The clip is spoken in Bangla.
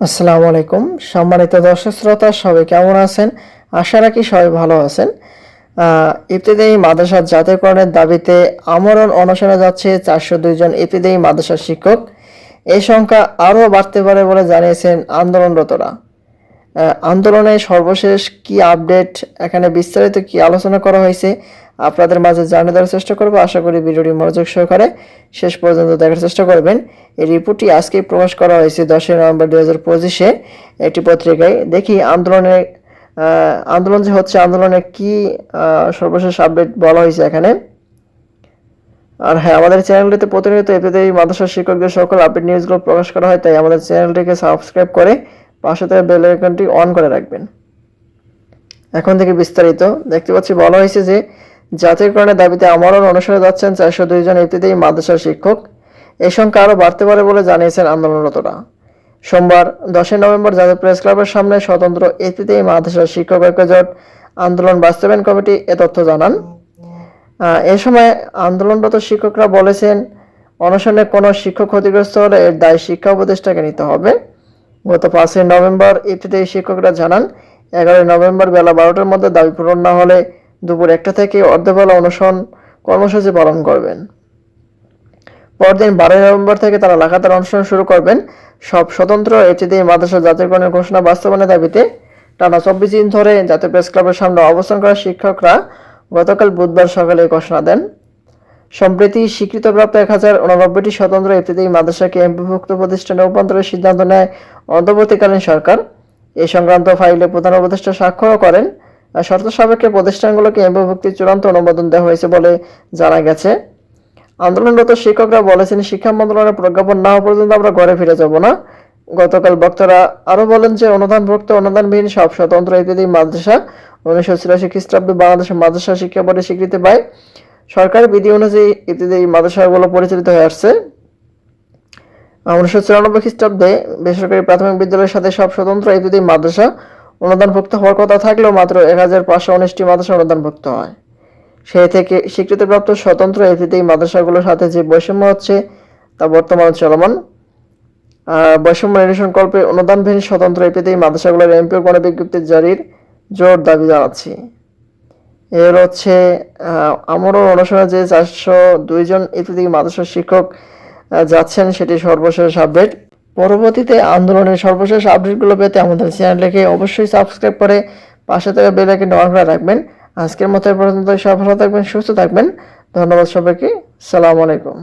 আসসালামু আলাইকুম। সম্মানিত দর্শক শ্রোতা সবাই কেমন আছেন? আশা রাখি সবাই ভালো আছেন। আহ, ইবতেদায়ী মাদ্রাসার জাতীয়করণের দাবিতে আমরণ অনশনে যাচ্ছে চারশো দুইজন ইবতেদায়ী মাদ্রাসার শিক্ষক। এই সংখ্যা আরও বাড়তে পারে বলে জানিয়েছেন আন্দোলনরতরা। আন্দোলনে সর্বশেষ কি আপডেট এখানে বিস্তারিত কি আলোচনা করা হয়েছে আপনাদের মাঝে জানিয়ে দেওয়ার চেষ্টা করব। আশা করি ভিডিওটি মনোযোগ সহকারে শেষ পর্যন্ত দেখার চেষ্টা করবেন। এই রিপোর্টটি আজকে প্রকাশ করা হয়েছে দশই নভেম্বর দুই হাজার পঁচিশে। একটি পত্রিকায় দেখি আন্দোলনের আন্দোলন যে হচ্ছে, আন্দোলনে কি সর্বশেষ আপডেট বলা হয়েছে এখানে? আর হ্যাঁ আমাদের চ্যানেলটিতে প্রতিনিয়ত এপিতে মাদ্রাসা শিক্ষকদের সকল আপডেট নিউজগুলো প্রকাশ করা হয়, তাই আমাদের চ্যানেলটিকে সাবস্ক্রাইব করে পাশে থেকে বেল আইকনটি অন করে রাখবেন। এখন থেকে বিস্তারিত দেখতে পাচ্ছি, বলা হয়েছে যে জাতীয়করণের দাবিতে আমরণ অনুসারে যাচ্ছেন চারশো দুইজন ইত্যাদি মাদ্রাসার শিক্ষক। এই সংখ্যা আরও বাড়তে পারে বলে জানিয়েছেন আন্দোলনরতরা। সোমবার দশই নভেম্বর জাতীয় প্রেস ক্লাবের সামনে স্বতন্ত্র ইত্যাদি মাদ্রাসার শিক্ষক ঐক্যজোট আন্দোলন বাস্তবায়ন কমিটি এ তথ্য জানান। এ সময় আন্দোলনরত শিক্ষকরা বলেছেন, অনশনে কোনো শিক্ষক ক্ষতিগ্রস্ত হলে এর দায় শিক্ষা উপদেষ্টাকে নিতে হবে। গত পাঁচই নভেম্বর ইত্যাদি শিক্ষকরা জানান, এগারোই নভেম্বর বেলা বারোটার মধ্যে দাবি পূরণ না হলে দুপুর একটা থেকে অর্ধবেলা অনশন কর্মসূচি পালন করবেন। পরদিন বারোই নভেম্বর থেকে তারা লাগাতার অনুষ্ঠান শুরু করবেন। সব স্বতন্ত্র এটিদি মাদ্রাসা জাতীয়করণের ঘোষণা বাস্তবায়নের দাবিতে টানা চব্বিশ দিন ধরে জাতীয় প্রেস ক্লাবের সামনে অবস্থান করা শিক্ষকরা গতকাল বুধবার সকালে ঘোষণা দেন। সম্প্রতি স্বীকৃতপ্রাপ্ত এক হাজার উননব্বইটি স্বতন্ত্র ইত্যাদি মাদ্রাসাকে এমপিভুক্ত প্রতিষ্ঠানে রূপান্তরের সিদ্ধান্ত নেয় অন্তর্বর্তীকালীন সরকার। এই সংক্রান্ত ফাইলে প্রধান উপদেষ্টা স্বাক্ষরও করেন। শর্ত সাপেক্ষে প্রতিষ্ঠানগুলোকে এমপিভুক্তির চূড়ান্ত অনুমোদন দেওয়া হয়েছে বলে জানা গেছে। আন্দোলনরত শিক্ষকরা বলেছেন, শিক্ষা মন্ত্রণালয়ের প্রজ্ঞাপন না হওয়া পর্যন্ত আমরা ঘরে ফিরে যাব না। গতকাল বক্তারা আরও বলেন যে, অনুদানভুক্ত, অনুদানবিহীন সব স্বতন্ত্র ইত্যাদি মাদ্রাসা উনিশশো ছিয়াশি খ্রিস্টাব্দে বাংলাদেশের মাদ্রাসা শিক্ষা বোর্ডে স্বীকৃতি পায়। সরকারি বিধি অনুযায়ী ইত্যাদি মাদ্রাসাগুলো পরিচালিত হয়ে আসছে। উনিশশো চুরানব্বই খ্রিস্টাব্দে বেসরকারি প্রাথমিক বিদ্যালয়ের সাথে সব স্বতন্ত্র ইত্যাদি মাদ্রাসা অনুদানভুক্ত হওয়ার কথা থাকলেও মাত্র এক হাজার পাঁচশো উনিশটি মাদ্রাসা অনুদানভুক্ত হয়। সেই থেকে স্বীকৃতিপ্রাপ্ত স্বতন্ত্র ইত্যাদি মাদ্রাসাগুলোর সাথে যে বৈষম্য হচ্ছে তা বর্তমানে চলমান। বৈষম্য নিরসন কল্পে অনুদানবিহীন স্বতন্ত্র ইত্যাদি মাদ্রাসাগুলোর এমপিও গণবিজ্ঞপ্তি জারির জোর দাবি জানাচ্ছি। এর হচ্ছে আমারও অনুসরণে যে চারশো দুইজন ইত্যাদি মাদ্রাসার শিক্ষক যাচ্ছেন সেটি সর্বশেষ আপডেট। পরবর্তীতে আন্দোলনের সর্বশেষ আপডেটগুলো পেতে আমাদের চ্যানেলটিকে অবশ্যই সাবস্ক্রাইব করে পাশে থাকা বেল আইকনটি অন করে রাখবেন। আজকের মতো পর্যন্ত সব ভালো থাকবেন, সুস্থ থাকবেন। ধন্যবাদ সবাইকে। সালাম আলাইকুম।